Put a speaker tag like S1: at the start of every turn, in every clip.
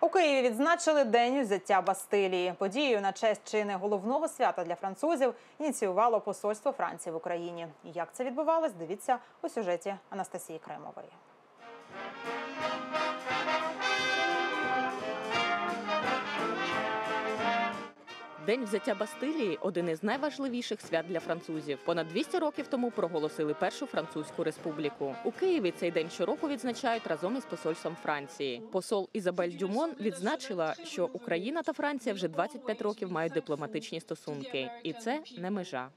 S1: У Києві відзначили день взяття Бастилії. Подію на честь чини головного свята для французів ініціювало посольство Франції в Україні. Як це відбувалось? Дивіться у сюжеті Анастасії Кремової.
S2: День взяття Бастилії один із найважливіших свят для французів. Понад 200 років тому проголосили першу французьку республіку. У Києві цей день щороку відзначають разом із посольством Франції. Посол Ізабель Дюмон відзначила, що Україна та Франція вже 25 років мають дипломатичні стосунки, і це не межа.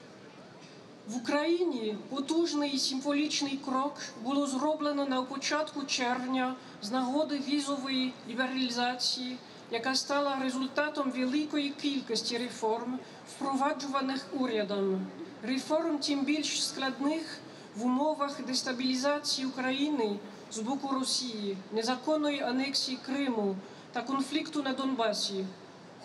S3: В Україні потужний символічний крок було зроблено на початку червня з нагоди візової лібералізації, яка стала результатом великої кількості реформ, впроваджуваних урядом. Реформ тим більш складних в умовах дестабілізації України з боку Росії, незаконної анексії Криму та конфлікту на Донбасі.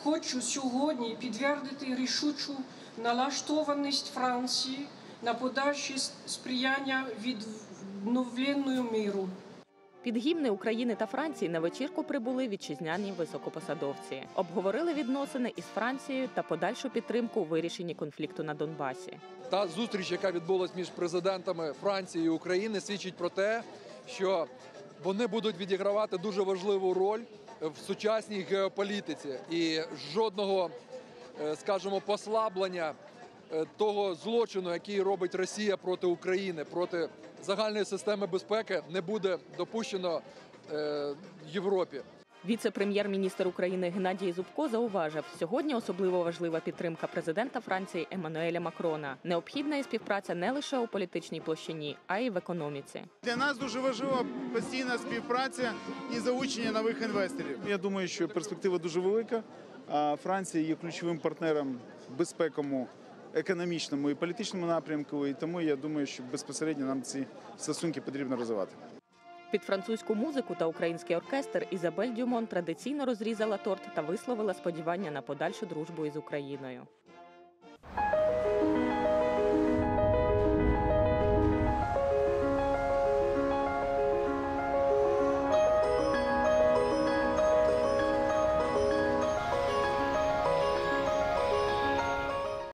S3: Хочу сьогодні підтвердити рішучу налаштованість Франції на подальше сприяння відновленню миру.
S2: Під гімни України та Франції на вечірку прибули вітчизняні високопосадовці. Обговорили відносини із Францією та подальшу підтримку у вирішенні конфлікту на Донбасі.
S4: Та зустріч, яка відбулась між президентами Франції і України, свідчить про те, що вони будуть відігравати дуже важливу роль в сучасній геополітиці і жодного, е, скажімо, послаблення того злочину, який робить Росія проти України, проти загальної системи безпеки, не буде допущено е, Європі.
S2: Віце-прем'єр-міністр України Геннадій Зубко зауважив, сьогодні особливо важлива підтримка президента Франції Еммануеля Макрона. Необхідна і співпраця не лише у політичній площині, а й в економіці.
S5: Для нас дуже важлива постійна співпраця і залучення нових інвесторів. Я думаю, що перспектива дуже велика. А Франція є ключовим партнером безпекому, економічному і політичному напрямку. І тому я думаю, що безпосередньо нам ці стосунки потрібно розвивати.
S2: Під французьку музику та український оркестр Ізабель Дюмон традиційно розрізала торт та висловила сподівання на подальшу дружбу із Україною.